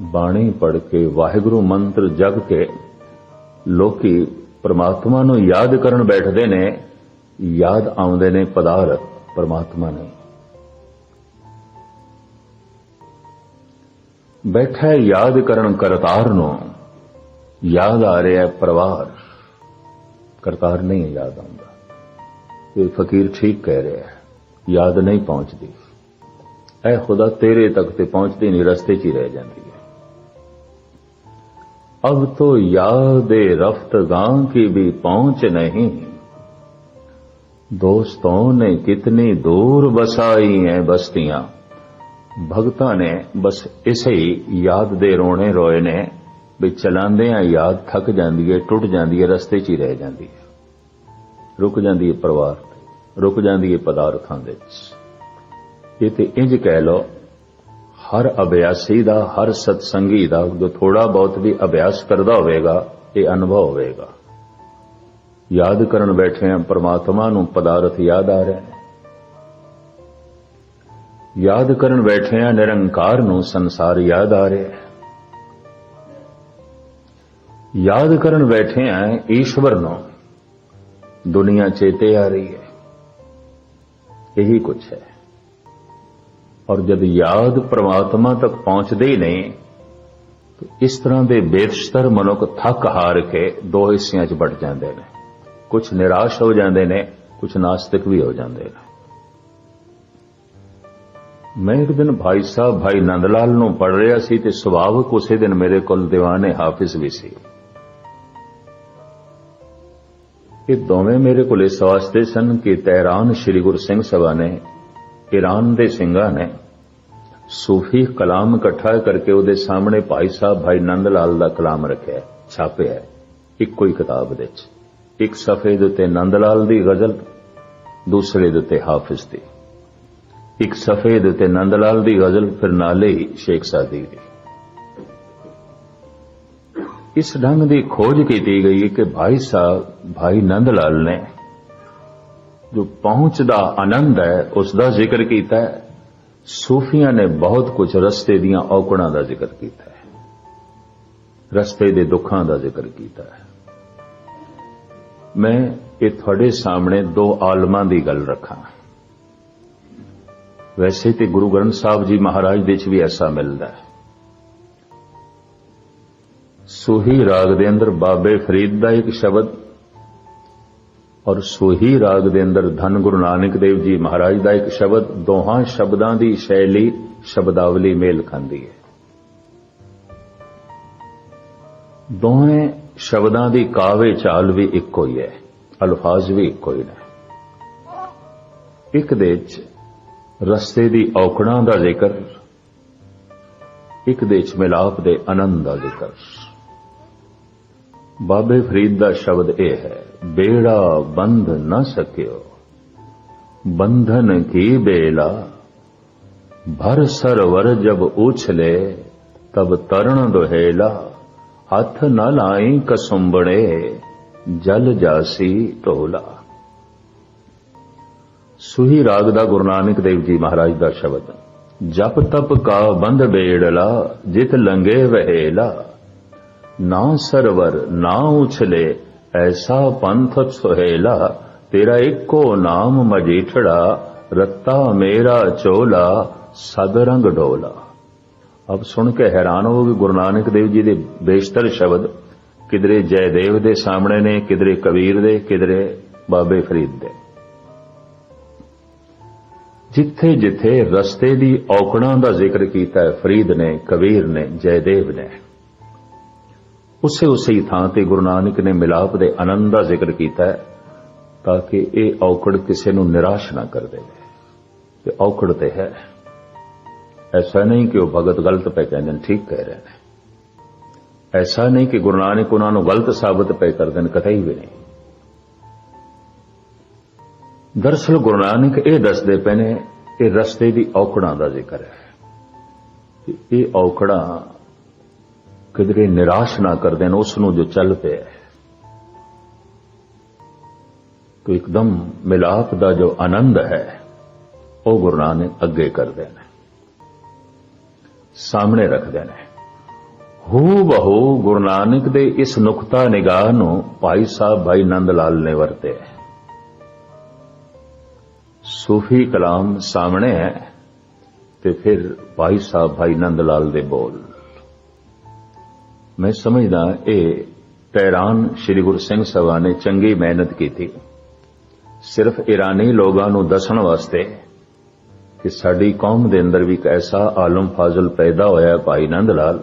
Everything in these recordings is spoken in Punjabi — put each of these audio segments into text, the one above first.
ਬਾਣੀ ਪੜ ਕੇ ਵਾਹਿਗੁਰੂ ਮੰਤਰ ਜਗ ਕੇ ਲੋਕੀ ਪ੍ਰਮਾਤਮਾ ਨੂੰ ਯਾਦ ਕਰਨ ਬੈਠਦੇ ਨੇ, ਯਾਦ ਆਉਂਦੇ ਨੇ ਪਦਾਰਥ ਪ੍ਰਮਾਤਮਾ ਨੇ। ਬੈਠਾ ਯਾਦ ਕਰਨ ਕਰਤਾਰ ਨੂੰ, ਯਾਦ ਆ ਰਿਹਾ ਪਰਿਵਾਰ। ਕਰਤਾਰ ਨਹੀਂ ਯਾਦ ਆਉਂਦਾ। ਇਹ ਫਕੀਰ ਠੀਕ ਕਹਿ ਰਿਹਾ ਹੈ, ਯਾਦ ਨਹੀਂ ਪਹੁੰਚਦੀ। ਐ ਖੁਦਾ ਤੇਰੇ ਤੱਕ ਤੇ ਪਹੁੰਚਦੀ ਨਹੀਂ, ਰਸਤੇ 'ਚ ਹੀ ਰਹਿ ਜਾਂਦੀ ਹੈ। अब तो याद रफ्तगां की भी पहुंच नहीं दोस्तों ने कितनी दूर बसाई हैं बस्तियां ਭਗਤਾਂ ਨੇ ਬਸ ਇਸੇ ਹੀ ਯਾਦ ਦੇ ਰੋਣੇ ਰੋਏ ਨੇ ਵੀ ਚਲਾਉਂਦੇ ਆ ਯਾਦ ਥੱਕ ਜਾਂਦੀ ਹੈ ਟੁੱਟ ਜਾਂਦੀ ਹੈ ਰਸਤੇ 'ਚ ਹੀ ਰਹਿ ਜਾਂਦੀ ਹੈ ਰੁਕ ਜਾਂਦੀ ਹੈ ਪਰਿਵਾਰ ਤੇ ਰੁਕ ਜਾਂਦੀ ਹੈ ਪਦਾਰਥਾਂ ਦੇ ਵਿੱਚ ਇਹ ਤੇ ਇੰਜ ਕਹਿ ਲਓ ਹਰ ਅਭਿਆਸੀ ਦਾ, ਹਰ ਸਤਸੰਗੀ ਦਾ, ਜੋ ਥੋੜਾ ਬਹੁਤ ਵੀ ਅਭਿਆਸ ਕਰਦਾ ਹੋਵੇਗਾ, ਇਹ ਅਨੁਭਵ ਹੋਵੇਗਾ। ਯਾਦ ਕਰਨ ਬੈਠੇ ਆ ਪ੍ਰਮਾਤਮਾ ਨੂੰ ਪਦਾਰਥ ਯਾਦ ਆ ਰਹੇ ਨੇ ਯਾਦ ਕਰਨ ਬੈਠੇ ਆ ਨਿਰੰਕਾਰ ਨੂੰ ਸੰਸਾਰ ਯਾਦ ਆ ਰਿਹਾ ਹੈ। ਯਾਦ ਕਰਨ ਬੈਠੇ ਆ ਈਸ਼ਵਰ ਨੂੰ ਦੁਨੀਆ ਚੇਤੇ ਆ ਰਹੀ ਹੈ। ਇਹੀ ਕੁਝ ਹੈ। ਔਰ ਜਦ ਯਾਦ ਪ੍ਰਮਾਤਮਾ ਤੱਕ ਪਹੁੰਚਦੇ ਹੀ ਨਹੀਂ ਤਾਂ ਇਸ ਤਰ੍ਹਾਂ ਦੇ ਬੇਦਸ਼ਤਰ ਮਨੁੱਖ ਥੱਕ ਹਾਰ ਕੇ ਦੋ ਹਿੱਸਿਆਂ 'ਚ ਵੱਟ ਜਾਂਦੇ ਨੇ। ਕੁਝ ਨਿਰਾਸ਼ ਹੋ ਜਾਂਦੇ ਨੇ ਕੁਝ ਨਾਸਤਿਕ ਵੀ ਹੋ ਜਾਂਦੇ ਨੇ। ਮੈਂ ਇੱਕ ਦਿਨ ਭਾਈ ਸਾਹਿਬ, ਭਾਈ ਨੰਦ ਲਾਲ ਨੂੰ ਪੜ ਰਿਹਾ ਸੀ ਤੇ ਸੁਭਾਵਕ ਉਸੇ ਦਿਨ ਮੇਰੇ ਕੋਲ ਦੀਵਾਨੇ ਹਾਫਿਜ਼ ਵੀ ਸੀ। ਇਹ ਦੋਵੇਂ ਮੇਰੇ ਕੋਲ ਇਸ ਵਾਸਤੇ ਸਨ ਕਿ ਤਹਿਰਾਨ ਸ੍ਰੀ ਗੁਰੂ ਸਿੰਘ ਸਭਾ ਨੇ ਈਰਾਨ ਦੇ ਸਿੰਘਾਂ ਨੇ ਸੂਫੀ ਕਲਾਮ ਇਕੱਠਾ ਕਰਕੇ ਉਹਦੇ ਸਾਹਮਣੇ ਭਾਈ ਸਾਹਿਬ ਭਾਈ ਨੰਦ ਲਾਲ ਦਾ ਕਲਾਮ ਰੱਖਿਆ ਛਾਪਿਆ ਇੱਕੋ ਹੀ ਕਿਤਾਬ ਦੇ ਵਿੱਚ। ਇੱਕ ਸਫੇ ਦੇ ਉੱਤੇ ਨੰਦ ਲਾਲ ਦੀ ਗਜ਼ਲ, ਦੂਸਰੇ ਦੇ ਉੱਤੇ ਹਾਫਿਜ਼ ਦੀ। ਇੱਕ ਸਫੇ ਦੇ ਉੱਤੇ ਨੰਦ ਲਾਲ ਦੀ ਗਜ਼ਲ, ਫਿਰ ਨਾਲੇ ਹੀ ਸ਼ੇਖ ਸਾਦੀ ਦੀ। ਇਸ ਢੰਗ ਦੀ ਖੋਜ ਕੀਤੀ ਗਈ ਕਿ ਭਾਈ ਸਾਹਿਬ, ਭਾਈ ਨੰਦ ਲਾਲ ਨੇ ਜੋ ਪਹੁੰਚ ਦਾ ਆਨੰਦ ਹੈ, ਉਸ ਦਾ ਜ਼ਿਕਰ ਕੀਤਾ ਹੈ। ਸੂਫੀਆਂ ਨੇ ਬਹੁਤ ਕੁਝ ਰਸਤੇ ਦੀਆਂ ਔਕੜਾਂ ਦਾ ਜ਼ਿਕਰ ਕੀਤਾ ਹੈ। ਰਸਤੇ ਦੇ ਦੁੱਖਾਂ ਦਾ ਜ਼ਿਕਰ ਕੀਤਾ ਹੈ। ਮੈਂ ਇਹ ਤੁਹਾਡੇ ਸਾਹਮਣੇ ਦੋ ਆਲਮਾਂ ਦੀ ਗੱਲ ਰੱਖਾਂ। ਵੈਸੇ ਤੇ ਗੁਰੂ ਗ੍ਰੰਥ ਸਾਹਿਬ ਜੀ ਮਹਾਰਾਜ ਦੇ ਵਿੱਚ ਵੀ ਐਸਾ ਮਿਲਦਾ ਹੈ। ਸੋਹੀ ਰਾਗ ਦੇ ਅੰਦਰ ਬਾਬੇ ਫਰੀਦ ਦਾ ਇੱਕ ਸ਼ਬਦ ਔਰ ਸੋਹੀ ਰਾਗ ਦੇ ਅੰਦਰ ਧੰਨ ਗੁਰੂ ਨਾਨਕ ਦੇਵ ਜੀ ਮਹਾਰਾਜ ਦਾ ਇੱਕ ਸ਼ਬਦ, ਦੋਹਾਂ ਸ਼ਬਦਾਂ ਦੀ ਸ਼ੈਲੀ, ਸ਼ਬਦਾਵਲੀ ਮੇਲ ਖਾਂਦੀ ਹੈ। ਦੋਹੇ ਸ਼ਬਦਾਂ ਦੀ ਕਾਵੇ ਚਾਲ ਵੀ ਇੱਕੋ ਹੀ ਹੈ, ਅਲਫਾਜ਼ ਵੀ ਇੱਕੋ ਹੀ ਨੇ। ਇੱਕ ਦੇ ਚ ਰਸਤੇ ਦੀ ਔਕੜਾਂ ਦਾ ਜ਼ਿਕਰ, ਇੱਕ ਦੇ ਚ ਮਿਲਾਪ ਦੇ ਆਨੰਦ ਦਾ ਜ਼ਿਕਰ। ਬਾਬੇ ਫਰੀਦ ਦਾ ਸ਼ਬਦ ਇਹ ਹੈ, ਬੇੜਾ ਬੰਧ ਨਾ ਸਕਿਓ। ਬੰਧਨ ਕੀ ਬੇਲਾ? ਭਰ ਸਰਵਰ ਜਬ ਉਛਲੇ ਤਬ ਤਰਨ ਦੁਹੇਲਾ। ਹੱਥ ਨਾ ਲਾਈ ਕਸੁੰਬੜੇ, ਜਲ ਜਾਸੀ ਢੋਲਾ ਸੁਹੀ ਰਾਗ ਦਾ ਗੁਰੂ ਨਾਨਕ ਦੇਵ ਜੀ ਮਹਾਰਾਜ ਦਾ ਸ਼ਬਦ, ਜਪ ਤਪ ਕਾ ਬੰਧ ਬੇੜਲਾ, ਜਿਤ ਲੰਗੇ ਵਹੇਲਾ। ਨਾ ਸਰਵਰ, ਨਾ ਉਛਲੇ, ਐਸਾ ਪੰਥ ਸੁਹੇਲਾ, ਤੇਰਾ ਇੱਕੋ ਨਾਮ ਮਜੀਠੜਾ, ਰੱਤਾ ਮੇਰਾ ਚੋਲਾ, ਸਦ ਰੰਗ ਢੋਲਾ ਅਬ ਸੁਣ ਕੇ ਹੈਰਾਨ ਹੋਗੇ ਗੁਰੂ ਨਾਨਕ ਦੇਵ ਜੀ ਦੇ ਬੇਸ਼ਤਰ ਸ਼ਬਦ। ਕਿਧਰੇ ਜੈਦੇਵ ਦੇ ਸਾਹਮਣੇ ਨੇ, ਕਿਧਰੇ ਕਬੀਰ ਦੇ, ਕਿਧਰੇ ਬਾਬੇ ਫਰੀਦ ਦੇ। ਜਿੱਥੇ ਜਿੱਥੇ ਰਸਤੇ ਦੀ ਔਕੜਾਂ ਦਾ ਜ਼ਿਕਰ ਕੀਤਾ ਹੈ, ਫਰੀਦ ਨੇ, ਕਬੀਰ ਨੇ, ਜੈਦੇਵ ਨੇ। ਉਸੇ ਉਸੇ ਥਾਂ ਤੇ ਗੁਰੂ ਨਾਨਕ ਨੇ ਮਿਲਾਪ ਦੇ ਆਨੰਦ ਦਾ ਜ਼ਿਕਰ ਕੀਤਾ ਹੈ, ਤਾਂ ਕਿ ਇਹ ਔਕੜ ਕਿਸੇ ਨੂੰ ਨਿਰਾਸ਼ ਨਾ ਕਰ ਦੇਵੇ ਤੇ ਔਕੜ ਤੇ ਹੈ। ਐਸਾ ਨਹੀਂ ਕਿ ਉਹ ਭਗਤ ਗਲਤ ਪੈ ਕਹਿੰਦੇ ਨੇ, ਠੀਕ ਕਹਿ ਰਹੇ ਨੇ। ਐਸਾ ਨਹੀਂ ਕਿ ਗੁਰੂ ਨਾਨਕ ਉਹਨਾਂ ਨੂੰ ਗਲਤ ਸਾਬਤ ਪੈ ਕਰਦੇ ਨੇ ਕਤਈ ਵੀ ਨਹੀਂ। ਦਰਸਲ ਗੁਰੂ ਨਾਨਕ ਇਹ ਦੱਸਦੇ ਪਏ ਨੇ, ਇਹ ਰਸਤੇ ਦੀ ਔਕੜਾਂ ਦਾ ਜ਼ਿਕਰ ਹੈ। ਇਹ ਔਕੜਾਂ ਕਿਧਰੇ ਨਿਰਾਸ਼ ਨਾ ਕਰ ਦੇਣ, ਉਸ ਨੂੰ ਜੋ ਚੱਲ ਪਿਆ ਤੋ ਇੱਕਦਮ ਮਿਲਾਪ ਦਾ ਜੋ ਆਨੰਦ ਹੈ, ਉਹ ਗੁਰੂ ਨਾਨਕ ਅੱਗੇ ਕਰਦੇ ਨੇ ਸਾਹਮਣੇ ਰੱਖਦੇ ਨੇ ਹੂ। ਬਹੂ ਗੁਰੂ ਨਾਨਕ ਦੇ ਇਸ ਨੁਕਤਾ ਨਿਗਾਹ ਨੂੰ ਭਾਈ ਸਾਹਿਬ ਭਾਈ ਨੰਦ ਲਾਲ ਨੇ ਵਰਤਿਆ ਸੂਫੀ ਕਲਾਮ ਸਾਹਮਣੇ ਹੈ ਤੇ ਫਿਰ ਭਾਈ ਸਾਹਿਬ ਭਾਈ ਨੰਦ ਲਾਲ ਦੇ ਬੋਲ। ਮੈਂ ਸਮਝਦਾ ਇਹ ਤਹਿਰਾਨ ਸ੍ਰੀ ਗੁਰੂ ਸਿੰਘ ਸਭਾ ਨੇ ਚੰਗੀ ਮਿਹਨਤ ਕੀਤੀ। ਸਿਰਫ ਇਰਾਨੀ ਲੋਕਾਂ ਨੂੰ ਦੱਸਣ ਵਾਸਤੇ ਕਿ ਸਾਡੀ ਕੌਮ ਦੇ ਅੰਦਰ ਵੀ ਇੱਕ ਐਸਾ ਆਲਮ ਫਾਜ਼ਲ ਪੈਦਾ ਹੋਇਆ ਭਾਈ ਨੰਦ ਲਾਲ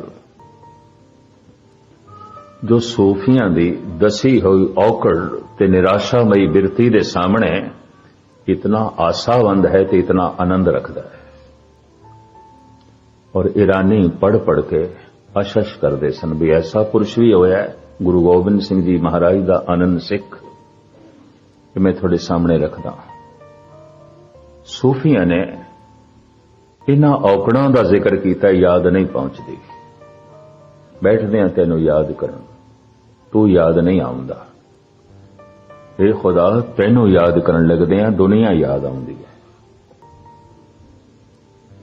ਜੋ ਸੂਫੀਆਂ ਦੀ ਦਸੀ ਹੋਈ ਔਕੜ ਤੇ ਨਿਰਾਸ਼ਾਮਈ ਬਿਰਤੀ ਦੇ ਸਾਹਮਣੇ ਇਤਨਾ ਆਸਾਵੰਦ ਹੈ ਤੇ ਇਤਨਾ ਆਨੰਦ ਰੱਖਦਾ ਹੈ। ਔਰ ਇਰਾਨੀ ਪੜ ਪੜ ਕੇ ਅਸ਼ਸ਼ ਕਰਦੇ ਸਨ ਵੀ ਐਸਾ ਪੁਰਸ਼ ਵੀ ਹੋਇਆ ਗੁਰੂ ਗੋਬਿੰਦ ਸਿੰਘ ਜੀ ਮਹਾਰਾਜ ਦਾ ਆਨੰਦ ਸਿੱਖ। ਕਿ ਮੈਂ ਤੁਹਾਡੇ ਸਾਹਮਣੇ ਰੱਖਦਾ ਸੂਫੀਆਂ ਨੇ ਇਹਨਾਂ ਔਕੜਾਂ ਦਾ ਜ਼ਿਕਰ ਕੀਤਾ, ਯਾਦ ਨਹੀਂ ਪਹੁੰਚਦੀ। ਬੈਠਦੇ ਆ ਤੈਨੂੰ ਯਾਦ ਕਰਨ, ਤੂੰ ਯਾਦ ਨਹੀਂ ਆਉਂਦਾ। ਇਹ ਖੁਦਾ, ਤੈਨੂੰ ਯਾਦ ਕਰਨ ਲੱਗਦੇ ਆ ਦੁਨੀਆ ਯਾਦ ਆਉਂਦੀ ਹੈ।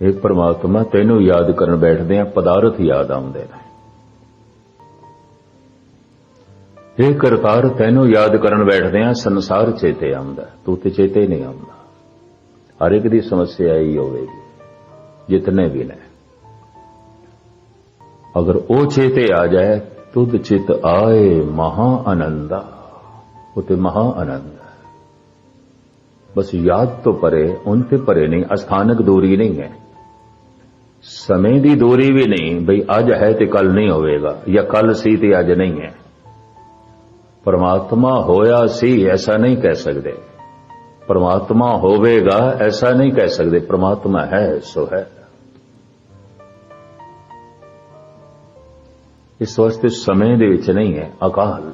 ਇਹ ਪਰਮਾਤਮਾ ਤੈਨੂੰ ਯਾਦ ਕਰਨ ਬੈਠਦੇ ਆ, ਪਦਾਰਥ ਯਾਦ ਆਉਂਦੇ ਨੇ। ਇਹ ਕਰਤਾਰ, ਤੈਨੂੰ ਯਾਦ ਕਰਨ ਬੈਠਦੇ ਆ, ਸੰਸਾਰ ਚੇਤੇ ਆਉਂਦਾ, ਤੂੰ ਤੇ ਚੇਤੇ ਨਹੀਂ ਆਉਂਦਾ। ਹਰ ਇੱਕ ਦੀ ਸਮੱਸਿਆ ਹੀ ਹੋਵੇਗੀ, ਜਿਤਨੇ ਵੀ ਨੇ। ਅਗਰ ਉਹ ਚੇਤੇ ਆ ਜਾਏ, ਤੁਧ ਚਿਤ ਆਏ ਮਹਾ ਆਨੰਦਾ, ਉਹ ਤੇ ਮਹਾ ਆਨੰਦ ਬਸ ਯਾਦ ਤੋਂ ਪਰੇ, ਉਨ ਤੇ ਪਰੇ ਨਹੀਂ, ਅਸਥਾਨਕ ਦੂਰੀ ਨਹੀਂ ਹੈ। ਸਮੇਂ ਦੀ ਦੂਰੀ ਵੀ ਨਹੀਂ, ਬਈ ਅੱਜ ਹੈ ਤੇ ਕੱਲ ਨਹੀਂ ਹੋਵੇਗਾ, ਜਾਂ ਕੱਲ ਸੀ ਤੇ ਅੱਜ ਨਹੀਂ ਹੈ। ਪਰਮਾਤਮਾ ਹੋਇਆ ਸੀ, ਐਸਾ ਨਹੀਂ ਕਹਿ ਸਕਦੇ। ਪਰਮਾਤਮਾ ਹੋਵੇਗਾ, ਐਸਾ ਨਹੀਂ ਕਹਿ ਸਕਦੇ। ਪਰਮਾਤਮਾ ਹੈ, ਸੋ ਹੈ। ਇਸ ਵਾਸਤੇ ਸਮੇਂ ਦੇ ਵਿੱਚ ਨਹੀਂ ਹੈ, ਅਕਾਲ।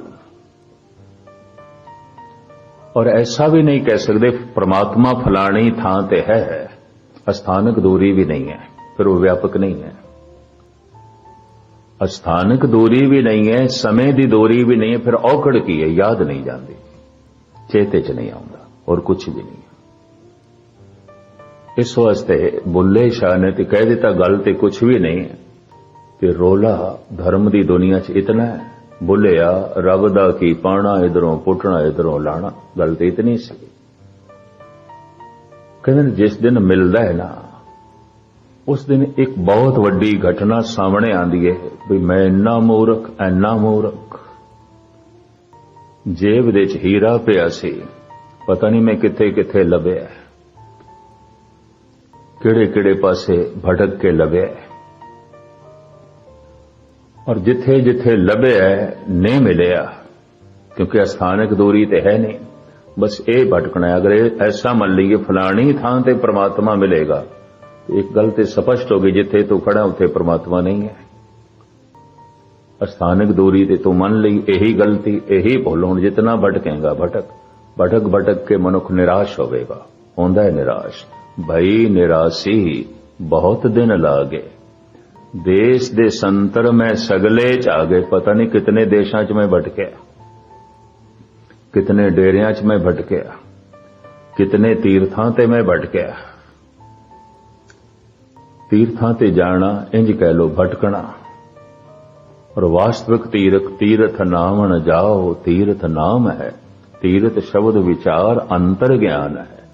ਔਰ ਐਸਾ ਵੀ ਨਹੀਂ ਕਹਿ ਸਕਦੇ, ਪ੍ਰਮਾਤਮਾ ਫਲਾਣੀ ਥਾਂ ਤੇ ਹੈ, ਅਸਥਾਨਕ ਦੂਰੀ ਵੀ ਨਹੀਂ ਹੈ। ਫਿਰ ਉਹ ਵਿਆਪਕ ਨਹੀਂ ਹੈ। ਅਸਥਾਨਕ ਦੂਰੀ ਵੀ ਨਹੀਂ ਹੈ, ਸਮੇਂ ਦੀ ਦੂਰੀ ਵੀ ਨਹੀਂ ਹੈ, ਫਿਰ ਔਕੜ ਕੀ ਹੈ? ਯਾਦ ਨਹੀਂ ਜਾਂਦੀ। ਚੇਤੇ ਚ ਨਹੀਂ ਆਉਂਦਾ ਔਰ ਕੁਝ ਵੀ ਨਹੀਂ। ਇਸ ਵਾਸਤੇ ਬੁੱਲੇ ਸ਼ਾਹ ਨੇ ਤੇ ਕਹਿ ਦਿੱਤਾ ਗੱਲ ਤੇ ਕੁਝ ਵੀ ਨਹੀਂ ਕਿ ਰੋਲਾ ਧਰਮ ਦੀ ਦੁਨੀਆ 'ਚ ਇਤਨਾ ਹੈ। ਬੁੱਲਿਆ, ਰੱਬ ਦਾ ਕੀ ਪਾਣਾ ਇਧਰੋਂ, ਪੁੱਟਣਾ ਇਧਰੋਂ, ਲਾਣਾ, ਗੱਲ ਤੇ ਇਤਨੀ ਸੀ। ਕਹਿੰਦੇ ਨੇ ਜਿਸ ਦਿਨ ਮਿਲਦਾ ਹੈ ਨਾ ਉਸ ਦਿਨ ਇੱਕ ਬਹੁਤ ਵੱਡੀ ਘਟਨਾ ਸਾਹਮਣੇ ਆਂਦੀ ਹੈ ਵੀ ਮੈਂ ਇੰਨਾ ਮੂਰਖ ਇੰਨਾ ਮੂਰਖ। ਜੇਬ ਵਿੱਚ ਹੀਰਾ ਪਿਆ ਸੀ। ਪਤਾ ਨਹੀਂ ਮੈਂ ਕਿੱਥੇ ਕਿੱਥੇ ਲੱਭਿਆ। ਕਿਹੜੇ ਕਿਹੜੇ ਪਾਸੇ ਭਟਕ ਕੇ ਲੱਭਿਆ। ਔਰ ਜਿੱਥੇ ਜਿੱਥੇ ਲੱਭਿਆ, ਨਹੀਂ ਮਿਲਿਆ। ਕਿਉਂਕਿ ਅਸਥਾਨਕ ਦੂਰੀ ਤੇ ਹੈ ਨਹੀਂ। ਬਸ ਇਹ ਭਟਕਣਾ ਅਗਰ ਇਹ ਐਸਾ ਮੰਨ ਲਈਏ ਫਲਾਣੀ ਥਾਂ ਤੇ ਪ੍ਰਮਾਤਮਾ ਮਿਲੇਗਾ। ਇੱਕ ਗੱਲ ਤੇ ਸਪਸ਼ਟ ਹੋ ਗਈ, ਜਿੱਥੇ ਤੂੰ ਖੜਾ ਉੱਥੇ ਪ੍ਰਮਾਤਮਾ ਨਹੀਂ ਹੈ। ਅਸਥਾਨਕ ਦੂਰੀ ਤੇ ਤੂੰ ਮੰਨ ਲਈ, ਇਹੀ ਗਲਤੀ, ਇਹੀ ਭੁੱਲ, ਹੁਣ ਜਿਤਨਾ ਭਟਕੇਗਾ, ਭਟਕ। ਭਟਕ ਭਟਕ ਕੇ ਮਨੁੱਖ ਨਿਰਾਸ਼ ਹੋਵੇਗਾ। ਹੁੰਦਾ ਹੈ ਨਿਰਾਸ਼। ਭਈ ਨਿਰਾਸੀ ਬਹੁਤ ਦਿਨ ਲਾਗੇ। ਦੇਸ਼ ਦੇ ਸੰਤਰ ਮੈਂ ਸਗਲੇ ਚ ਆ ਗਏ ਪਤਾ ਨਹੀਂ ਕਿਤਨੇ ਦੇਸ਼ਾਂ ਚ ਮੈਂ ਭਟਕਿਆ। ਕਿਤਨੇ ਡੇਰਿਆਂ ਚ ਮੈਂ ਭਟਕਿਆ। ਕਿਤਨੇ ਤੀਰਥਾਂ ਤੇ ਮੈਂ ਭਟਕਿਆ। ਤੀਰਥਾਂ ਤੇ ਜਾਣਾ, ਇੰਜ ਕਹਿ ਲੋ ਭਟਕਣਾ। ਔਰ ਵਾਸਤਵਿਕ ਤੀਰਥ ਤੀਰਥ ਨਾਮਣ ਜਾਓ, ਤੀਰਥ ਨਾਮ ਹੈ। ਤੀਰਥ ਸ਼ਬਦ ਵਿਚਾਰ ਅੰਤਰ ਗਿਆਨ ਹੈ।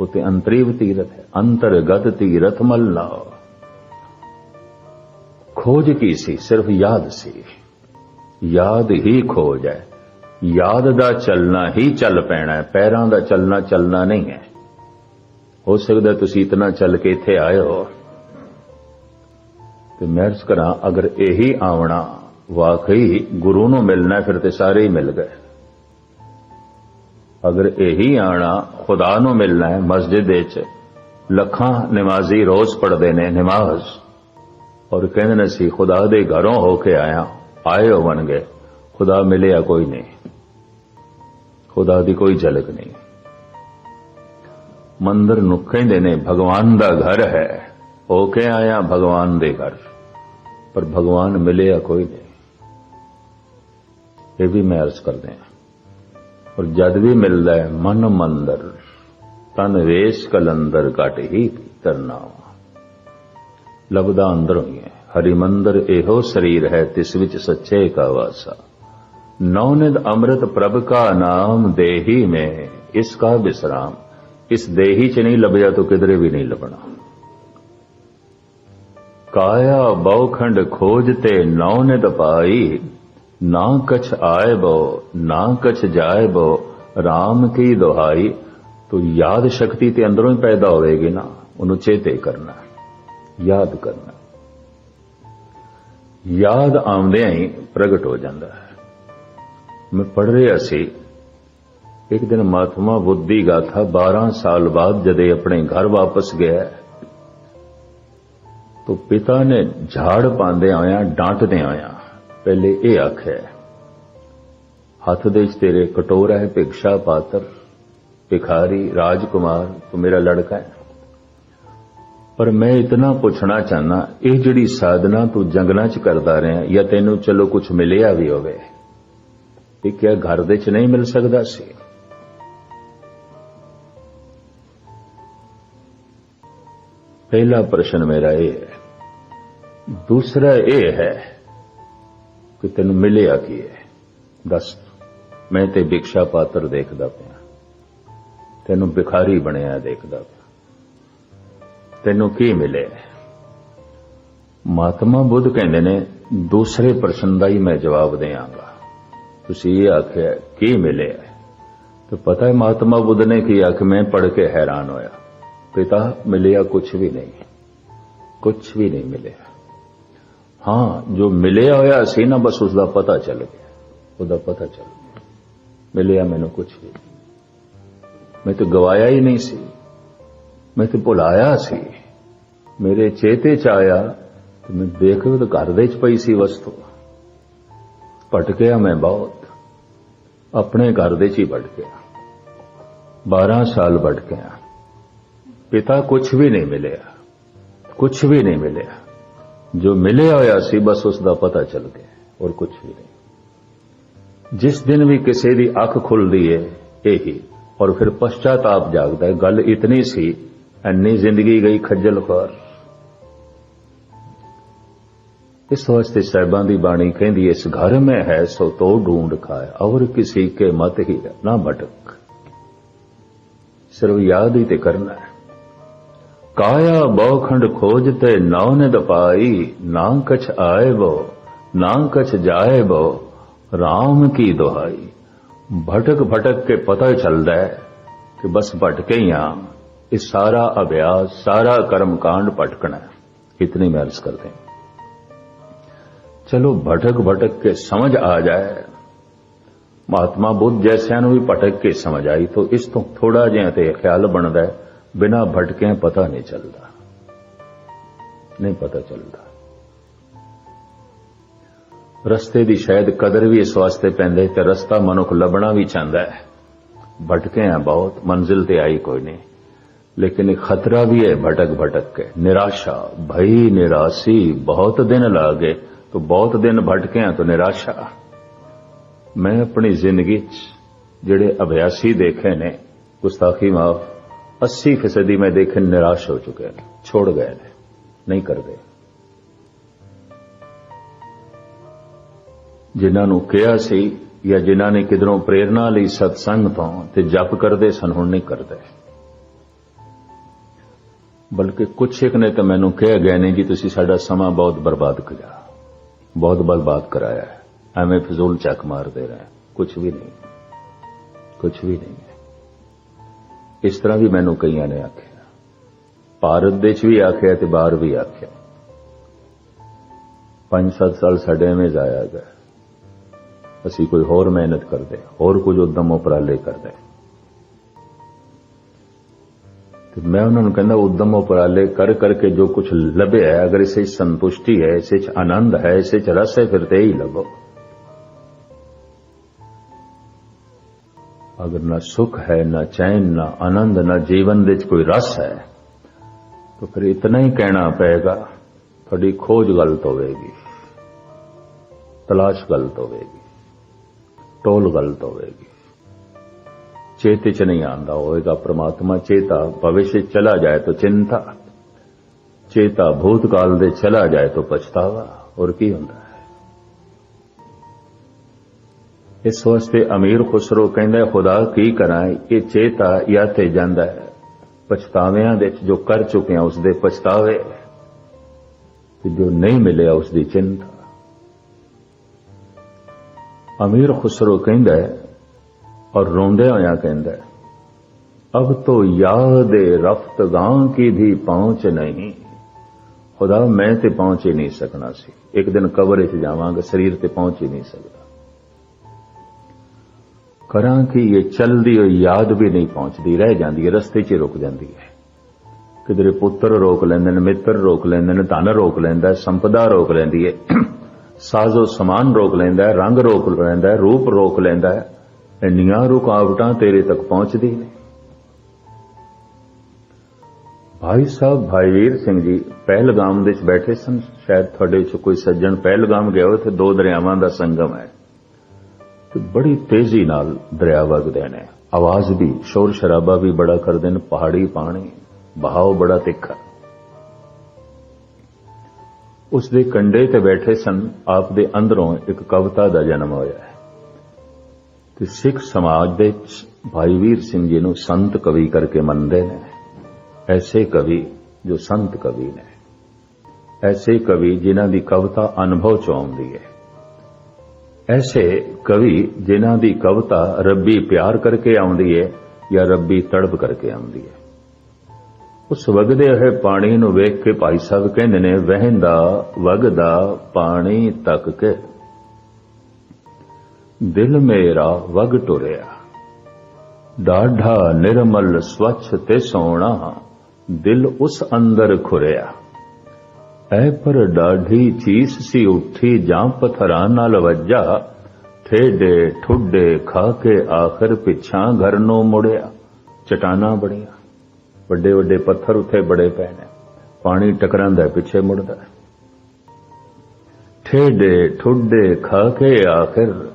ਉਤੇ ਅੰਤਰੀਵ ਤੀਰਥ ਹੈ। ਅੰਤਰਗਤ ਤੀਰਥ ਮਲ ਲਾਓ ਖੋਜ ਕੀ ਸੀ? ਸਿਰਫ ਯਾਦ ਸੀ। ਯਾਦ ਹੀ ਖੋਜ ਹੈ। ਯਾਦ ਦਾ ਚੱਲਣਾ ਹੀ ਚੱਲ ਪੈਣਾ ਹੈ। ਪੈਰਾਂ ਦਾ ਚੱਲਣਾ ਚੱਲਣਾ ਨਹੀਂ ਹੈ। ਹੋ ਸਕਦਾ ਤੁਸੀਂ ਇਤਨਾ ਚੱਲ ਕੇ ਇੱਥੇ ਆਏ ਹੋ। ਤੇ ਮੈਂ ਅਰਜ਼ ਕਰਾਂ, ਅਗਰ ਇਹੀ ਆਵਣਾ ਵਾਕਈ ਗੁਰੂ ਨੂੰ ਮਿਲਣਾ ਫਿਰ ਤੇ ਸਾਰੇ ਹੀ ਮਿਲ ਗਏ। ਅਗਰ ਇਹੀ ਆਣਾ ਖੁਦਾ ਨੂੰ ਮਿਲਣਾ ਹੈ, ਮਸਜਿਦ ਵਿੱਚ ਲੱਖਾਂ ਨਮਾਜ਼ੀ ਰੋਜ਼ ਪੜ੍ਹਦੇ ਨੇ, ਨਮਾਜ਼, ਔਰ ਕਹਿੰਦੇ ਨੇ ਸੀ ਖੁਦਾ ਦੇ ਘਰੋਂ ਹੋ ਕੇ ਆਇਆ, ਆਏ ਹੋਣਗੇ ਖੁਦਾ ਮਿਲਿਆ ਕੋਈ ਨਹੀਂ। ਖੁਦਾ ਦੀ ਕੋਈ ਝਲਕ ਨਹੀਂ। ਮੰਦਰ ਨੂੰ ਕਹਿੰਦੇ ਨੇ, ਭਗਵਾਨ ਦਾ ਘਰ ਹੈ, ਹੋ ਕੇ ਆਇਆ ਭਗਵਾਨ ਦੇ ਘਰ। ਪਰ ਭਗਵਾਨ ਮਿਲਿਆ ਕੋਈ ਨਹੀਂ। ਇਹ ਵੀ ਮੈਂ ਅਰਜ਼ ਕਰਦੇ ਹਾਂ। ਔਰ ਜਦ ਵੀ ਮਿਲਦਾ ਹੈ, ਮਨ ਮੰਦਰ, ਤਨ ਵੇਸ਼ ਕਲੰਦਰ ਘਟ ਹੀ ਭੀਤਰ ਨਾਵਾ ਲੱਭਦਾ ਅੰਦਰੋਂ ਹੀ ਹੈ। ਹਰੀ ਮੰਦਰ ਇਹੋ ਸਰੀਰ ਹੈ, ਤਿਸ ਵਿੱਚ ਸੱਚੇ ਕਾ ਵਾਸਾ। ਨੌਨਿਦ ਅੰਮ੍ਰਿਤ ਪ੍ਰਭ ਕਾ ਨਾਮ ਦੇਹੀ ਮੈਂ, ਇਸ ਕਾ ਵਿਸਰਾਮ ਇਸ ਦੇਹੀ ਚ ਨਹੀਂ ਲੱਭਿਆ ਤਾਂ ਕਿਧਰੇ ਵੀ ਨਹੀਂ ਲੱਭਣਾ। ਕਾਇਆ ਬਉਖੰਡ ਖੋਜ ਤੇ ਨੌ ਨੇ ਦਪਾਈ ਨਾ ਕਛ ਆਏ ਬੋ, ਨਾ ਕਛ ਜਾਏ ਬੋ RAM ਕੀ ਦੁਹਾਈ। ਤੋ ਯਾਦ ਸ਼ਕਤੀ ਤੇ ਅੰਦਰੋਂ ਹੀ ਪੈਦਾ ਹੋਵੇਗੀ ਨਾ, ਉਹਨੂੰ ਚੇਤੇ ਕਰਨਾ, ਯਾਦ ਕਰਨਾ। ਯਾਦ ਆਉਂਦਿਆਂ ਹੀ ਪ੍ਰਗਟ ਹੋ ਜਾਂਦਾ ਹੈ। ਮੈਂ ਪੜ ਰਿਹਾ ਸੀ, ਇੱਕ ਦਿਨ ਮਾਤਮਾ ਬੁੱਧੀ ਗਾਥਾ 12 ਸਾਲ ਬਾਅਦ ਜਦੇ ਆਪਣੇ ਘਰ ਵਾਪਸ ਗਿਆ। ਤੋ ਪਿਤਾ ਨੇ ਝਾੜ ਪਾਉਂਦੇ ਆਇਆ, ਡਾਂਟਦੇ ਆਇਆ। ਪਹਿਲੇ ਇਹ ਆਖਿਆ, ਹੱਥ ਦੇ ਵਿੱਚ ਤੇਰੇ ਕਟੋਰਾ ਹੈ ਭਿਕਸ਼ਾ ਪਾਤਰ, ਭਿਖਾਰੀ ਰਾਜਕੁਮਾਰ, ਤੂੰ ਮੇਰਾ ਲੜਕਾ ਹੈ। ਪਰ ਮੈਂ ਇਤਨਾ ਪੁੱਛਣਾ ਚਾਹਨਾ ਇਹ ਜਿਹੜੀ ਸਾਧਨਾ ਤੂੰ ਜੰਗਲਾਂ 'ਚ ਕਰਦਾ ਰਿਹਾ, ਜਾਂ ਤੈਨੂੰ ਚਲੋ ਕੁਝ ਮਿਲਿਆ ਵੀ ਹੋਵੇ, ਇਹ ਕਿਆ ਘਰ ਦੇ 'ਚ ਨਹੀਂ ਮਿਲ ਸਕਦਾ ਸੀ? ਪਹਿਲਾ ਪ੍ਰਸ਼ਨ ਮੇਰਾ ਇਹ ਹੈ ਦੂਸਰਾ ਇਹ ਹੈ ਕਿ ਤੈਨੂੰ ਮਿਲਿਆ ਕੀ ਹੈ? ਦੱਸ ਮੈਂ ਤੇ ਭਿਕਸ਼ਾ ਪਾਤਰ ਦੇਖਦਾ ਪਿਆ। ਤੈਨੂੰ ਭਿਖਾਰੀ ਬਣਿਆ ਦੇਖਦਾ ਪਿਆ। ਤੈਨੂੰ ਕੀ ਮਿਲਿਆ? ਮਹਾਤਮਾ ਬੁੱਧ ਕਹਿੰਦੇ ਨੇ, ਦੂਸਰੇ ਪ੍ਰਸ਼ਨ ਦਾ ਹੀ ਮੈਂ ਜਵਾਬ ਦੇਵਾਂਗਾ। ਤੁਸੀਂ ਇਹ ਆਖਿਆ, ਕੀ ਮਿਲਿਆ? ਤੇ ਪਤਾ ਹੈ ਮਹਾਤਮਾ ਬੁੱਧ ਨੇ ਕੀ ਆਖ ਮੈਂ ਪੜ ਕੇ ਹੈਰਾਨ ਹੋਇਆ। ਪਿਤਾ, ਮਿਲਿਆ ਕੁਝ ਵੀ ਨਹੀਂ। ਕੁਝ ਵੀ ਨਹੀਂ ਮਿਲਿਆ। ਹਾਂ, ਜੋ ਮਿਲਿਆ ਹੋਇਆ ਸੀ ਨਾ, ਬਸ ਉਸ ਦਾ ਪਤਾ ਚੱਲ ਗਿਆ। ਉਹਦਾ ਪਤਾ ਚੱਲ ਗਿਆ। ਮਿਲਿਆ ਮੈਨੂੰ ਕੁਝ ਵੀ। ਮੈਂ ਤਾਂ ਗਵਾਇਆ ਹੀ ਨਹੀਂ ਸੀ। ਮੈਂ ਤਾਂ ਭੁਲਾਇਆ ਸੀ। ਮੇਰੇ ਚੇਤੇ ਚ ਆਇਆ ਤੇ ਮੈਂ ਦੇਖਿਆ ਤਾਂ ਘਰ ਦੇ ਚ ਪਈ ਸੀ ਵਸਤੂ। ਭਟਕਿਆ ਮੈਂ ਬਹੁਤ। ਆਪਣੇ ਘਰ ਦੇ ਚ ਹੀ ਭਟਕਿਆ 12 ਸਾਲ ਭਟਕਿਆ ਪਿਤਾ ਕੁਝ ਵੀ ਨਹੀਂ ਮਿਲਿਆ। ਕੁਝ ਵੀ ਨਹੀਂ ਮਿਲਿਆ। ਜੋ ਮਿਲਿਆ ਹੋਇਆ ਸੀ ਬਸ ਉਸ ਦਾ ਪਤਾ ਚੱਲ ਗਿਆ ਔਰ ਕੁਝ ਵੀ ਨਹੀਂ ਜਿਸ ਦਿਨ ਵੀ ਕਿਸੇ ਦੀ ਅੱਖ ਖੁੱਲਦੀ ਹੈ ਇਹੀ ਔਰ ਫਿਰ ਪਛਤਾਤਾਪ ਜਾਗਦਾ ਹੈ ਗੱਲ ਇਤਨੀ ਸੀ ਐਨੀ ਜ਼ਿੰਦਗੀ ਗਈ ਖੱਜਲ ਖੁਆਰ ਇਸ ਵਾਸਤੇ ਸਾਹਿਬਾਂ ਦੀ ਬਾਣੀ ਕਹਿੰਦੀ ਇਸ ਘਰ ਮੈਂ ਹੈ ਸੋ ਤੋ ਢੂੰਡ ਖਾਏ ਔਰ ਕਿਸੇ ਕੇ ਮਤ ਹੀ ਨਾ ਮਟਕ ਸਿਰਫ ਯਾਦ ਹੀ ਤੇ ਕਰਨਾ ਹੈ ਕਾਇਆ ਬੌਖੰਡ ਖੋਜ ਤੇ ਨੌ ਨੇ ਦਪਾਈ ਨਾ ਕਛ ਆਏ ਬੋ ਨਾ ਕਛ ਜਾਏ ਬੋ RAM ਕੀ ਦੁਹਾਈ? ਭਟਕ ਭਟਕ ਕੇ ਪਤਾ ਚੱਲਦਾ ਹੈ ਕਿ ਬਸ ਭਟਕੇ ਹੀ ਆ। ਇਹ ਸਾਰਾ ਅਭਿਆਸ, ਸਾਰਾ ਕਰਮ ਕਾਂਡ ਭਟਕਣਾ ਹੈ। ਇਤਨੀ ਮੈਂ ਅਰਜ਼ ਕਰਦੇ ਚਲੋ ਭਟਕ ਭਟਕ ਕੇ ਸਮਝ ਆ ਜਾਏ। ਮਹਾਤਮਾ ਬੁੱਧ ਜੈਸਿਆਂ ਨੂੰ ਵੀ ਭਟਕ ਕੇ ਸਮਝ ਆਈ, ਤਾਂ ਇਸ ਤੋਂ ਥੋੜਾ ਜਿਹਾ ਤੇ ਖਿਆਲ ਬਣਦਾ ਹੈ। ਬਿਨਾ ਭਟਕੇ ਪਤਾ ਨਹੀਂ ਚੱਲਦਾ। ਨਹੀਂ ਪਤਾ ਚੱਲਦਾ। ਰਸਤੇ ਦੀ ਸ਼ਾਇਦ ਕਦਰ ਵੀ ਇਸ ਵਾਸਤੇ ਪੈਂਦੇ ਤੇ ਰਸਤਾ ਮਨੁੱਖ ਲੱਭਣਾ ਵੀ ਚਾਹੁੰਦਾ ਹੈ। ਭਟਕੇ ਆ ਬਹੁਤ, ਮੰਜ਼ਿਲ ਤੇ ਆਈ ਕੋਈ ਨਹੀਂ। ਲੇਕਿਨ ਇੱਕ ਖਤਰਾ ਵੀ ਹੈ ਭਟਕ ਭਟਕ ਕੇ। ਨਿਰਾਸ਼ਾ, ਭਈ ਨਿਰਾਸੀ, ਬਹੁਤ ਦਿਨ ਲਾਗੇ ਤੋ ਬਹੁਤ ਦਿਨ ਭਟਕੇ ਆ ਤੋ ਨਿਰਾਸ਼ਾ। ਮੈਂ ਆਪਣੀ ਜ਼ਿੰਦਗੀ 'ਚ ਜਿਹੜੇ ਅਭਿਆਸੀ ਦੇਖੇ ਨੇ, ਗੁਸਤਾਖੀ ਮਾਫ 80 ਫੀਸਦੀ ਮੈਂ ਦੇਖੇ ਨਿਰਾਸ਼ ਹੋ ਚੁੱਕੇ ਨੇ, ਛੋੜ ਗਏ ਨੇ, ਨਹੀਂ ਕਰਦੇ। ਜਿਨ੍ਹਾਂ ਨੂੰ ਕਿਹਾ ਸੀ ਜਾਂ ਜਿਨ੍ਹਾਂ ਨੇ ਕਿਧਰੋਂ ਪ੍ਰੇਰਣਾ ਲਈ ਸਤਸੰਗ ਤੋਂ ਤੇ ਜਪ ਕਰਦੇ ਸਨ, ਹੁਣ ਨਹੀਂ ਕਰਦੇ। ਬਲਕਿ ਕੁਛ ਇੱਕ ਨੇ ਤਾਂ ਮੈਨੂੰ ਕਿਹਾ ਗਏ ਨੇ ਜੀ, ਤੁਸੀਂ ਸਾਡਾ ਸਮਾਂ ਬਹੁਤ ਬਰਬਾਦ ਕਰਿਆ। ਬਹੁਤ ਬਰਬਾਦ ਕਰਾਇਆ ਐਵੇਂ ਫਜ਼ੂਲ ਚੱਕ ਮਾਰਦੇ ਰਹੇ। ਕੁਝ ਵੀ ਨਹੀਂ। ਕੁਝ ਵੀ ਨਹੀਂ। ਇਸ ਤਰ੍ਹਾਂ ਵੀ ਮੈਨੂੰ ਕਈਆਂ ਨੇ ਆਖਿਆ। ਭਾਰਤ ਦੇ ਚ ਵੀ ਆਖਿਆ ਤੇ ਬਾਹਰ ਵੀ ਆਖਿਆ। 5-7 ਸਾਲ ਸਾਡੇ ਐਵੇਂ ਜਾਇਆ ਗਿਆ। ਅਸੀਂ ਕੋਈ ਹੋਰ ਮਿਹਨਤ ਕਰਦੇ, ਹੋਰ ਕੁਝ ਉਦਮ ਉਪਰਾਲੇ ਕਰਦੇ। ਤੇ ਮੈਂ ਉਹਨਾਂ ਨੂੰ ਕਹਿੰਦਾ ਉਦਮ ਉਪਰਾਲੇ ਕਰ ਕਰਕੇ ਜੋ ਕੁਝ ਲੱਭਿਆ ਅਗਰ ਇਸੇ ਸੰਤੁਸ਼ਟੀ ਹੈ, ਇਸੇ ਚ ਆਨੰਦ ਹੈ, ਇਸੇ ਚ ਰਸ ਹੈ, ਫਿਰ ਤੇ ਹੀ ਲੱਭੋ। ਅਗਰ ਨਾ ਸੁਖ ਹੈ, ਨਾ ਚੈਨ, ਨਾ ਆਨੰਦ, ਨਾ ਜੀਵਨ ਦੇ ਚ ਕੋਈ ਰਸ ਹੈ, ਤਾਂ ਫਿਰ ਇਤਨਾ ਹੀ ਕਹਿਣਾ ਪਏਗਾ, ਤੁਹਾਡੀ ਖੋਜ ਗਲਤ ਹੋਵੇਗੀ, ਤਲਾਸ਼ ਗਲਤ ਹੋਵੇਗੀ, ਟੋਲ ਗਲਤ ਹੋਵੇਗੀ। ਚੇਤੇ ਚ ਨਹੀਂ ਆਂਦਾ ਹੋਏਗਾ ਪ੍ਰਮਾਤਮਾ, ਚੇਤਾ ਭਵਿष्य ਚਲਾ ਜਾਏ ਤਾਂ ਚਿੰਤਾ, ਚੇਤਾ ਭੂਤਕਾਲ ਦੇ ਚਲਾ ਜਾਏ ਤਾਂ ਪਛਤਾਵਾ, ਹੋਰ ਕੀ ਹੁੰਦਾ ਇਸ ਵਾਸਤੇ ਅਮੀਰ ਖੁਸਰੋ ਕਹਿੰਦਾ, ਖੁਦਾ ਕੀ ਕਰਾਂ? ਇਹ ਚੇਤਾ ਜਾਂ ਤੇ ਜਾਂਦਾ ਹੈ। ਪਛਤਾਵਿਆਂ ਦੇ ਜੋ ਕਰ ਚੁੱਕਿਆ ਉਸ ਦੇ ਪਛਤਾਵੇ। ਤੇ ਜੋ ਨਹੀਂ ਮਿਲਿਆ ਉਸ ਦੀ ਚਿੰਤਾ। ਅਮੀਰ ਖੁਸਰੋ ਕਹਿੰਦਾ ਔਰ ਰੋਂਦੇ ਹੋਇਆ ਕਹਿੰਦਾ ਅਬ ਤੋ ਯਾਦ ਰਫਤਗਾਂ ਕੀ ਵੀ ਪਹੁੰਚ ਨਹੀਂ। ਖੁਦਾ ਮੈਂ ਤੇ ਪਹੁੰਚ ਹੀ ਨਹੀਂ ਸਕਣਾ ਸੀ। ਇੱਕ ਦਿਨ ਕਬਰ 'ਚ ਜਾਵਾਂਗਾ, ਸਰੀਰ ਤੇ ਪਹੁੰਚ ਹੀ ਨਹੀਂ ਸਕਦਾ। ਕਰਾਂ ਕਿ ਇਹ ਚਲਦੀ ਹੋਈ ਯਾਦ ਵੀ ਨਹੀਂ ਪਹੁੰਚਦੀ, ਰਹਿ ਜਾਂਦੀ ਹੈ, ਰਸਤੇ 'ਚ ਰੁਕ ਜਾਂਦੀ ਹੈ। ਕਿਧਰੇ ਪੁੱਤਰ ਰੋਕ ਲੈਂਦੇ ਨੇ, ਮਿੱਤਰ ਰੋਕ ਲੈਂਦੇ ਨੇ, ਧਨ ਰੋਕ ਲੈਂਦਾ, ਸੰਪਦਾ ਰੋਕ ਲੈਂਦੀ ਹੈ, ਸਾਜ਼ੋ ਸਮਾਨ ਰੋਕ ਲੈਂਦਾ, ਰੰਗ ਰੋਕ ਲੈਂਦਾ, ਰੂਪ ਰੋਕ ਲੈਂਦਾ, ਇੰਨੀਆਂ ਰੁਕਾਵਟਾਂ ਤੇਰੇ ਤੱਕ ਪਹੁੰਚਦੀ ਨੇ। ਭਾਈ ਸਾਹਿਬ, ਭਾਈ ਵੀਰ ਸਿੰਘ ਜੀ, ਪਹਿਲਗਾਮ ਦੇ ਵਿੱਚ ਬੈਠੇ ਸਨ, ਸ਼ਾਇਦ ਤੁਹਾਡੇ 'ਚ ਕੋਈ ਸੱਜਣ ਪਹਿਲਗਾਮ ਗਿਆ ਹੋਵੇ, ਤੇ ਦੋ ਦਰਿਆਵਾਂ ਦਾ ਸੰਗਮ ਹੈ। ਤੇ ਬੜੀ ਤੇਜ਼ੀ ਨਾਲ ਦਰਿਆ ਵਗਦੇ ਨੇ। ਆਵਾਜ਼ ਵੀ, ਸ਼ੋਰ ਸ਼ਰਾਬਾ ਵੀ ਬੜਾ ਕਰਦੇ ਨੇ, ਪਹਾੜੀ ਪਾਣੀ, ਬਹਾਓ ਬੜਾ ਤਿੱਖਾ। ਉਸ ਦੇ ਕੰਡੇ ਤੇ ਬੈਠੇ ਸਨ, ਆਪ ਦੇ ਅੰਦਰੋਂ ਇੱਕ ਕਵਿਤਾ ਦਾ ਜਨਮ ਹੋਇਆ ਹੈ। ਤੇ ਸਿੱਖ ਸਮਾਜ ਦੇ ਵਿੱਚ ਭਾਈ ਵੀਰ ਸਿੰਘ ਜੀ ਨੂੰ ਸੰਤ ਕਵੀ ਕਰਕੇ ਮੰਨਦੇ ਨੇ। ਐਸੇ ਕਵੀ ਜੋ ਸੰਤ ਕਵੀ ਨੇ। ਐਸੇ ਕਵੀ ਜਿਨ੍ਹਾਂ ਦੀ ਕਵਿਤਾ ਅਨੁਭਵ ਚੋਂ ਆਉਂਦੀ ਹੈ। ਐਸੇ ਕਵੀ ਜਿਨ੍ਹਾਂ ਦੀ ਕਵਿਤਾ ਰੱਬੀ ਪਿਆਰ ਕਰਕੇ ਆਉਂਦੀ ਹੈ ਜਾਂ ਰੱਬੀ ਤੜਪ ਕਰਕੇ ਆਉਂਦੀ ਹੈ ਉਸ ਵਗਦੇ ਹੋਏ ਪਾਣੀ ਨੂੰ ਵੇਖ ਕੇ ਭਾਈ ਸਾਹਿਬ ਕਹਿੰਦੇ ਨੇ, ਵਹਿੰਦਾ, ਵਗਦਾ ਪਾਣੀ ਤੱਕ ਕੇ। ਦਿਲ ਮੇਰਾ ਵਗ ਟੁਰਿਆ। ਡਾਢਾ ਨਿਰਮਲ ਸਵੱਛ ਤੇ ਸੋਹਣਾ, ਦਿਲ ਉਸ ਅੰਦਰ ਖੁਰਿਆ। ਐ ਪਰ ਡਾਢੀ ਚੀਸ ਸੀ ਉੱਠੀ ਜਾਂ ਪਥਰਾਂ ਨਾਲ ਵੱਜਾ। ਠੇਡੇ ਠੁੱਡੇ ਖਾ ਕੇ ਆਖਰ ਪਿਛਾਂ ਘਰ ਨੂੰ ਮੁੜਿਆ। ਚਟਾਨਾ ਬੜੀਆਂ ਵੱਡੇ ਵੱਡੇ ਪੱਥਰ ਉੱਥੇ ਬੜੇ ਪਏ ਨੇ। ਪਾਣੀ ਟਕਰਾਂਦਾ ਪਿੱਛੇ ਮੁੜਦਾ ਠੇਡੇ ਠੁੱਡੇ ਖਾ ਕੇ ਆਖਰ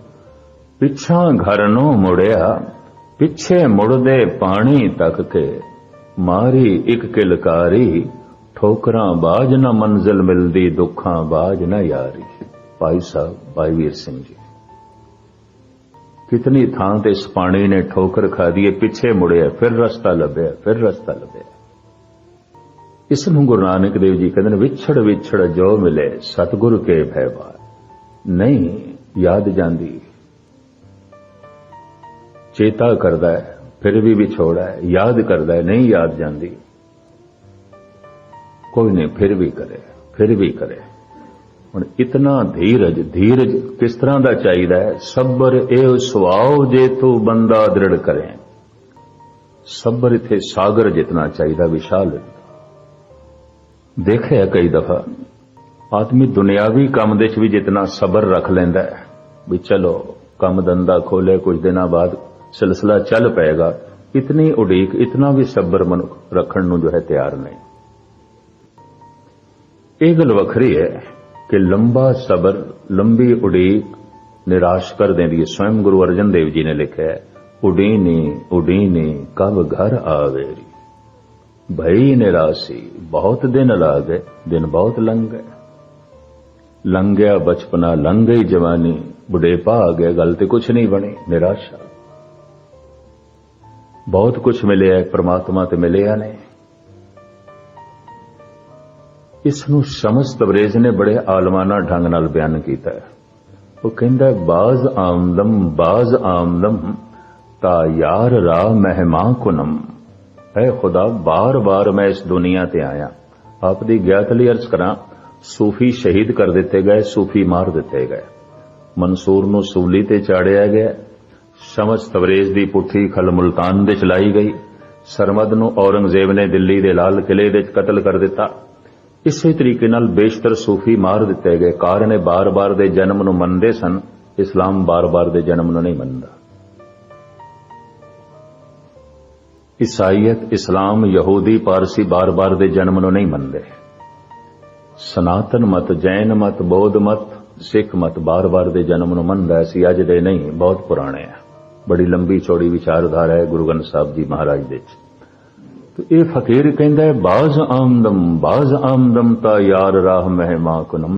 ਪਿਛਾਂ ਘਰ ਨੂੰ ਮੁੜਿਆ। ਪਿੱਛੇ ਮੁੜਦੇ ਪਾਣੀ ਤੱਕ ਕੇ ਮਾਰੀ ਇੱਕ ਕਿਲਕਾਰੀ। ਠੋਕਰਾਂ ਬਾਜ ਨਾ ਮੰਜ਼ਿਲ ਮਿਲਦੀ, ਦੁੱਖਾਂ ਬਾਜ ਨਾ ਯਾਰੀ। ਭਾਈ ਸਾਹਿਬ, ਭਾਈ ਵੀਰ ਸਿੰਘ ਜੀ, ਕਿਤਨੀ ਥਾਂ ਤੇ ਇਸ ਪਾਣੀ ਨੇ ਠੋਕਰ ਖਾਦੀ ਪਿੱਛੇ ਮੁੜਿਆ, ਫਿਰ ਰਸਤਾ ਲੱਭਿਆ, ਫਿਰ ਰਸਤਾ ਲੱਭਿਆ। ਇਸ ਨੂੰ ਗੁਰੂ ਨਾਨਕ ਦੇਵ ਜੀ ਕਹਿੰਦੇ ਨੇ, ਵਿਛੜ ਵਿਛੜ ਜੋ ਮਿਲੇ, ਸਤਿਗੁਰ ਕੇ ਭੈ ਭੈਵਾ ਨਹੀਂ, ਯਾਦ ਜਾਂਦੀ। ਚੇਤਾ ਕਰਦਾ ਹੈ, ਫਿਰ ਵੀ ਵਿਛੋੜਾ ਹੈ, ਯਾਦ ਕਰਦਾ ਹੈ, ਨਹੀਂ ਯਾਦ ਜਾਂਦੀ। ਕੋਈ ਨਹੀਂ, ਫਿਰ ਵੀ ਕਰੇ, ਫਿਰ ਵੀ ਕਰੇ। ਹੁਣ ਇਤਨਾ ਧੀਰਜ ਧੀਰਜ ਕਿਸ ਤਰ੍ਹਾਂ ਦਾ ਚਾਹੀਦਾ ਹੈ? ਸਬਰ ਇਹ ਸੁਆਉ ਜੇ ਤੂੰ ਬੰਦਾ ਦ੍ਰਿੜ ਕਰੇ। ਸਬਰ ਇਥੇ ਸਾਗਰ ਜਿਤਨਾ ਚਾਹੀਦਾ, ਵਿਸ਼ਾਲ। ਦੇਖਿਆ ਕਈ ਦਫਾ, ਆਦਮੀ ਦੁਨਿਆਵੀ ਕੰਮ ਦੇ ਵਿੱਚ ਵੀ ਜਿਤਨਾ ਸਬਰ ਰੱਖ ਲੈਂਦਾ ਹੈ, ਵੀ ਚਲੋ, ਕੰਮ ਦੰਦਾ ਖੋਲੇ ਕੁਝ ਦਿਨਾਂ ਬਾਅਦ ਸਿਲਸਿਲਾ ਚੱਲ ਪਏਗਾ। ਇਤਨੀ ਉਡੀਕ, ਇਤਨਾ ਵੀ ਸਬਰ ਮਨੁੱਖ ਰੱਖਣ ਨੂੰ ਜੋ ਹੈ ਤਿਆਰ ਨਹੀਂ। ਇਹ ਗੱਲ ਵੱਖਰੀ ਹੈ ਕਿ ਲੰਬਾ ਸਬਰ, ਲੰਬੀ ਉਡੀਕ ਨਿਰਾਸ਼ ਕਰ ਦਿੰਦੀ ਹੈ। ਸਵਯੰ ਗੁਰੂ ਅਰਜਨ ਦੇਵ ਜੀ ਨੇ ਲਿਖਿਆ ਹੈ, ਉਡੀਨੀ ਉਡੀਨੀ, ਕਬ ਘਰ ਆਵੇ ਭਈ ਨਿਰਾਸੀ, ਬਹੁਤ ਦਿਨ ਲਾ ਗਏ ਦਿਨ ਬਹੁਤ ਲੰਘ। ਗਏ ਲੰਘਿਆ ਬਚਪਨਾ, ਲੰਘ ਗਈ ਜਵਾਨੀ, ਬੁਢੇਪਾ ਆ ਗਿਆ, ਗੱਲ ਤੇ ਕੁਝ ਨਹੀਂ ਬਣੀ, ਨਿਰਾਸ਼ਾ। ਬਹੁਤ ਕੁਝ ਮਿਲਿਆ ਹੈ ਪ੍ਰਮਾਤਮਾ ਤੇ ਮਿਲਿਆ ਨਹੀਂ। ਇਸ ਨੂੰ ਸ਼ਮਸ ਤਬਰੇਜ਼ ਨੇ ਬੜੇ ਆਲਮਾਨਾ ਢੰਗ ਨਾਲ ਬਿਆਨ ਕੀਤਾ ਹੈ। ਉਹ ਕਹਿੰਦਾ, ਬਾਜ਼ ਆਮਦਮ ਬਾਜ਼ ਆਮਦਮ, ਤਾ ਯਾਰ ਰਾ ਮਹਿਮਾ ਕੁਨਮ। ਹੈ ਖੁਦਾ, ਬਾਰ-ਬਾਰ ਮੈਂ ਇਸ ਦੁਨੀਆ ਤੇ ਆਇਆ। ਆਪ ਦੀ ਗਿਆਤ ਲਈ ਅਰਜ਼ ਕਰਾਂ, ਸੂਫੀ ਸ਼ਹੀਦ ਕਰ ਦਿੱਤੇ ਗਏ, ਸੂਫੀ ਮਾਰ ਦਿੱਤੇ ਗਏ। ਮਨਸੂਰ ਨੂੰ ਸੂਲੀ ਤੇ ਚਾੜਿਆ ਗਿਆ। ਸ਼ਮਸ ਤਬਰੇਜ਼ ਦੀ ਪੁੱਠੀ ਖਲ ਮੁਲਤਾਨ ਦੇ ਚਲਾਈ ਗਈ। ਸਰਮਦ ਨੂੰ ਔਰੰਗਜ਼ੇਬ ਨੇ ਦਿੱਲੀ ਦੇ ਲਾਲ ਕਿਲੇ ਦੇ ਵਿੱਚ ਕਤਲ ਕਰ ਦਿੱਤਾ। ਇਸੇ ਤਰੀਕੇ ਨਾਲ ਬੇਸ਼ਤਰ ਸੂਫੀ ਮਾਰ ਦਿੱਤੇ ਗਏ। ਕਾਰਨ ਇਹ ਬਾਰ-ਬਾਰ ਦੇ ਜਨਮ ਨੂੰ ਮੰਨਦੇ ਸਨ। ਇਸਲਾਮ ਬਾਰ-ਬਾਰ ਦੇ ਜਨਮ ਨੂੰ ਨਹੀਂ ਮੰਨਦਾ। ਈਸਾਈਅਤ, ਇਸਲਾਮ, ਯਹੂਦੀ, ਪਾਰਸੀ ਬਾਰ-ਬਾਰ ਦੇ ਜਨਮ ਨੂੰ ਨਹੀਂ ਮੰਨਦੇ। ਸਨਾਤਨ ਮਤ, ਜੈਨ ਮਤ, ਬੌਧ ਮਤ, ਸਿੱਖ ਮਤ ਬਾਰ-ਬਾਰ ਦੇ ਜਨਮ ਨੂੰ ਮੰਨਦਾ ਸੀ ਅੱਜ ਦੇ ਨਹੀਂ, ਬਹੁਤ ਪੁਰਾਣੇ ਆ। ਬੜੀ ਲੰਬੀ ਚੌੜੀ ਵਿਚਾਰਧਾਰਾ ਹੈ ਗੁਰੂ ਗ੍ਰੰਥ ਸਾਹਿਬ ਜੀ ਮਹਾਰਾਜ ਦੇ ਵਿੱਚ। ਤੇ ਇਹ ਫਕੀਰ ਕਹਿੰਦਾ ਬਾਜ਼ ਆਮਦਮ ਬਾਜ਼ ਆਮਦਮ ਤਾ ਯਾਰ ਰਾਹ ਮਹਿਮਾ ਕੁਨਮ